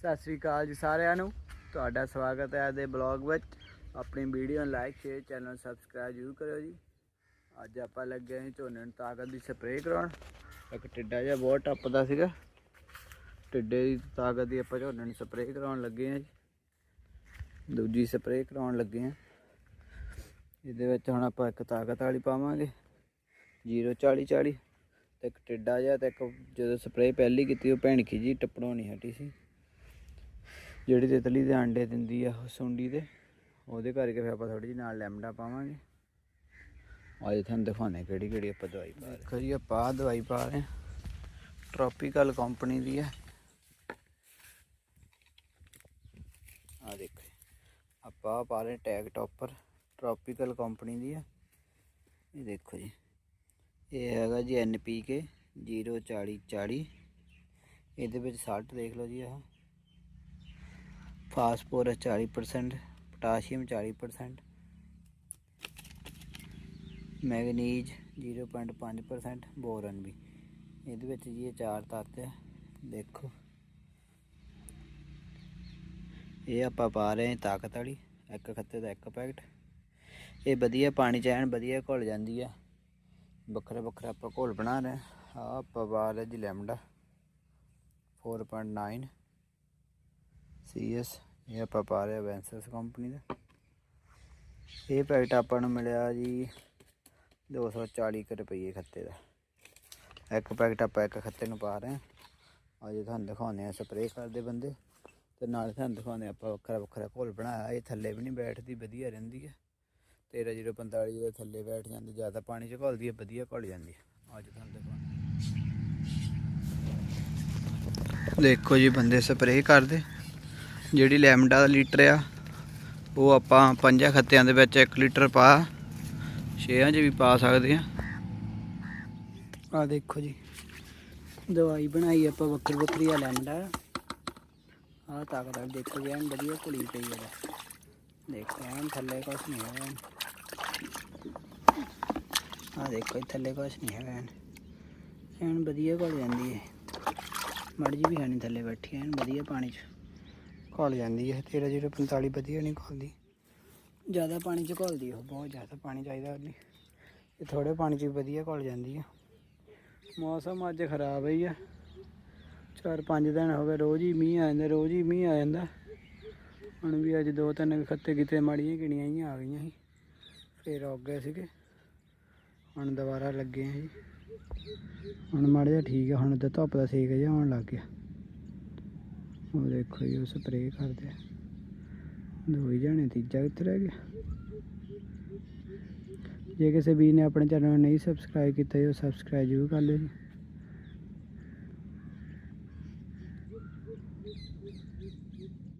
ਸਤਿ ਸ੍ਰੀ ਅਕਾਲ ਜੀ ਸਾਰਿਆਂ ਨੂੰ। ਤੁਹਾਡਾ ਸਵਾਗਤ ਹੈ ਅੱਜ ਦੇ ਬਲੌਗ ਵਿੱਚ। ਆਪਣੀ ਵੀਡੀਓ ਨੂੰ ਲਾਈਕ ਸ਼ੇਅਰ ਚੈਨਲ ਸਬਸਕ੍ਰਾਈਬ ਜ਼ਰੂਰ ਕਰਿਓ ਜੀ। ਅੱਜ ਆਪਾਂ ਲੱਗੇ ਹਾਂ ਝੋਨੇ ਨੂੰ ਤਾਕਤ ਦੀ ਸਪਰੇਅ ਕਰਾਉਣ। ਇੱਕ ਟਿੱਡਾ ਜਿਹਾ ਬਹੁਤ ਟੱਪਦਾ ਸੀਗਾ। ਟਿੱਡੇ ਦੀ ਤਾਕਤ ਦੀ ਆਪਾਂ ਝੋਨੇ ਨੂੰ ਸਪਰੇਅ ਕਰਾਉਣ ਲੱਗੇ ਹਾਂ ਜੀ। ਦੂਜੀ ਸਪਰੇਅ ਕਰਾਉਣ ਲੱਗੇ ਹਾਂ। ਇਹਦੇ ਵਿੱਚ ਹੁਣ ਆਪਾਂ ਇੱਕ ਤਾਕਤ ਵਾਲੀ ਪਾਵਾਂਗੇ। 040 40 ਤੇ ਇੱਕ ਟਿੱਡਾ ਜਿਹਾ ਤੇ ਇੱਕ ਜਦੋਂ ਸਪਰੇਅ ਪਹਿਲੀ ਕੀਤੀ ਉਹ ਭੈਣਕੀ ਜੀ ਟੱਪਣੋਂ ਨਹੀਂ ਹਟੀ ਸੀ। ਜਿਹੜੀ ਤਿਤਲੀ ਦੇ ਆਂਡੇ ਦਿੰਦੀ ਆ ਉਹ ਸੁੰਡੀ ਦੇ, ਉਹਦੇ ਕਰਕੇ ਫਿਰ ਆਪਾਂ ਥੋੜੀ ਜਿਹੀ ਨਾਲ ਲੈਮਡਾ ਪਾਵਾਂਗੇ। ਅੱਜ ਤੁਹਾਨੂੰ ਦਿਖਾਉਣੇ ਕਿਹੜੀ ਕਿਹੜੀ ਆਪਾਂ ਦਵਾਈ ਪਾ ਰਹੇ। ਦੇਖੋ ਜੀ, ਆਪਾਂ ਆਹ ਦਵਾਈ ਪਾ ਰਹੇ ਹਾਂ। ਟ੍ਰੋਪੀਕਲ ਕੰਪਨੀ ਦੀ ਹੈ ਆ ਦੇਖੋ ਜੀ। ਆਪਾਂ ਆਹ ਪਾ ਰਹੇ ਟੈਗ ਟੌਪਰ ਟ੍ਰੋਪੀਕਲ ਕੰਪਨੀ ਦੀ ਹੈ ਇਹ ਦੇਖੋ ਜੀ, ਇਹ ਹੈਗਾ ਜੀ NPK 04040 ਇਹਦੇ ਵਿੱਚ ਸਾਲਟ ਦੇਖ ਲਓ ਜੀ ਆਹ। ਫਾਸਫੋਰਸ 40% ਪੋਟਾਸ਼ੀਅਮ 40% ਮੈਗਨੀਜ਼ 0.5% ਬੋਰਨ ਵੀ। ਇਹਦੇ ਵਿੱਚ ਜੀ ਇਹ ਚਾਰ ਤੱਤ ਹੈ, ਦੇਖੋ। ਇਹ ਆਪਾਂ ਪਾ ਰਹੇ ਹਾਂ ਤਾਕਤ ਵਾਲੀ, ਇੱਕ ਖੱਤੇ ਦਾ ਇੱਕ ਪੈਕਟ। ਇਹ ਵਧੀਆ ਪਾਣੀ ਚ ਐਨ ਵਧੀਆ ਘੁਲ ਜਾਂਦੀ ਆ। ਵੱਖਰਾ ਵੱਖਰਾ ਆਪਾਂ ਘੋਲ ਬਣਾ ਰਹੇ ਹਾਂ। ਆਹ ਆਪਾਂ ਪਾ ਰਹੇ ਜੀ ਲੈਮਡਾ 4.9 ਸੀਐਸ, ਇਹ ਆਪਾਂ ਪਾ ਰਹੇ ਵੈਂਸਸ ਕੰਪਨੀ ਦਾ। ਇਹ ਪੈਕਟ ਆਪਾਂ ਨੂੰ ਮਿਲਿਆ ਜੀ 240 ਕੁ ਰੁਪਏ ਖੱਤੇ ਦਾ। ਇੱਕ ਪੈਕਟ ਆਪਾਂ ਇੱਕ ਖੱਤੇ ਨੂੰ ਪਾ ਰਹੇ ਹਾਂ। ਅੱਜ ਤੁਹਾਨੂੰ ਦਿਖਾਉਂਦੇ ਆ ਸਪਰੇਅ ਕਰਦੇ ਬੰਦੇ। ਤੇ ਨਾਲ ਤੁਹਾਨੂੰ ਦਿਖਾਉਂਦੇ ਹਾਂ ਆਪਾਂ ਵੱਖਰਾ ਵੱਖਰਾ ਘੋਲ ਬਣਾਇਆ। ਇਹ ਥੱਲੇ ਵੀ ਨਹੀਂ ਬੈਠਦੀ, ਵਧੀਆ ਰਹਿੰਦੀ ਹੈ। 13045 ਦੇ ਥੱਲੇ ਬੈਠ ਜਾਂਦੀ, ਜ਼ਿਆਦਾ ਪਾਣੀ ਚ ਘੁਲਦੀ ਹੈ, ਵਧੀਆ ਘੁਲ ਜਾਂਦੀ ਹੈ। ਅੱਜ ਤੁਹਾਨੂੰ ਦਿਖਾਉਂਦੇ ਦੇਖੋ ਜੀ, ਬੰਦੇ ਸਪਰੇਅ ਕਰਦੇ। ਜਿਹੜੀ ਲੈਮਡਾ ਦਾ ਲੀਟਰ ਆ, ਉਹ ਆਪਾਂ ਪੰਜਾਂ ਖੱਤਿਆਂ ਦੇ ਵਿੱਚ 1 ਲੀਟਰ ਪਾ, ਛੇਆਂ 'ਚ ਵੀ ਪਾ ਸਕਦੇ ਆ। ਆ ਦੇਖੋ ਜੀ, ਦਵਾਈ ਬਣਾਈ ਆਪਾਂ ਵੱਖਰੀ ਵੱਖਰੀ ਆ ਲੈਮਡਾ। ਆ ਤਾਕਤ ਦੇਖੋ ਜੀ, ਐਨ ਵਧੀਆ ਘੁਲੀ ਪਈ ਹੈ ਦੇਖੋ, ਐਨ ਥੱਲੇ ਕੁਛ ਨਹੀਂ ਹੈ ਆ ਦੇਖੋ ਇਹ ਥੱਲੇ ਕੁਛ ਨਹੀਂ ਹੈਗਾ ਐਨ। ਐਨ ਵਧੀਆ ਘੁਲ ਜਾਂਦੀ ਹੈ ਮੜ ਜੀ ਵੀ ਹੈ ਨਹੀਂ ਥੱਲੇ ਬੈਠੀ, ਐਨ ਵਧੀਆ ਪਾਣੀ 'ਚ। ਘੁਲ ਜਾਂਦੀ ਹੈ 13 ਜ਼ੀਰੋ 45 ਵਧੀਆ ਨਹੀਂ ਘੁਲਦੀ। ਜ਼ਿਆਦਾ ਪਾਣੀ 'ਚ ਘੁਲਦੀ ਉਹ। ਬਹੁਤ ਜ਼ਿਆਦਾ ਪਾਣੀ ਚਾਹੀਦਾ ਉਹਦੀ ਇਹ ਥੋੜੇ ਪਾਣੀ 'ਚ ਵਧੀਆ ਘੁਲ ਜਾਂਦੀ ਹੈ ਮੌਸਮ ਅੱਜ ਖਰਾਬ ਹੀ ਆ। ਚਾਰ ਪੰਜ ਦਿਨ ਹੋ ਗਏ ਰੋਜ਼ ਹੀ ਮੀਂਹ ਆ ਜਾਂਦਾ ਰੋਜ਼ ਹੀ ਮੀਂਹ ਆ ਜਾਂਦਾ। ਹੁਣ ਵੀ ਅੱਜ ਦੋ ਤਿੰਨ ਖੱਤੇ ਕਿਤੇ ਮਾੜੀਆਂ ਕਿਣੀਆਂ ਹੀ ਆ ਗਈਆਂ ਸੀ। ਫੇਰ ਉੱਗ ਗਏ ਸੀਗੇ। ਹੁਣ ਦੁਬਾਰਾ ਲੱਗੇ ਆ ਜੀ। ਹੁਣ ਮਾੜਾ ਜਿਹਾ ਠੀਕ ਆ ਹੁਣ ਤਾਂ ਧੁੱਪ ਦਾ ਸੇਕ ਜਿਹਾ ਆਉਣ ਲੱਗ ਗਿਆ। ਉਹ ਦੇਖੋ ਜੀ, ਉਹ ਸਪਰੇਅ ਕਰਦੇ ਦੋ ਹੀ ਜਾਣੇ, ਤੀਜਾ ਕਿੱਥੇ ਰਹਿ ਗਿਆ? ਜੇ ਕਿਸੇ ਵੀ ਨੇ ਆਪਣੇ ਚੈਨਲ ਨੂੰ ਨਹੀਂ ਸਬਸਕ੍ਰਾਈਬ ਕੀਤਾ ਜੀ, ਉਹ ਸਬਸਕ੍ਰਾਈਬ ਜ਼ਰੂਰ ਕਰ ਲਿਓ ਜੀ।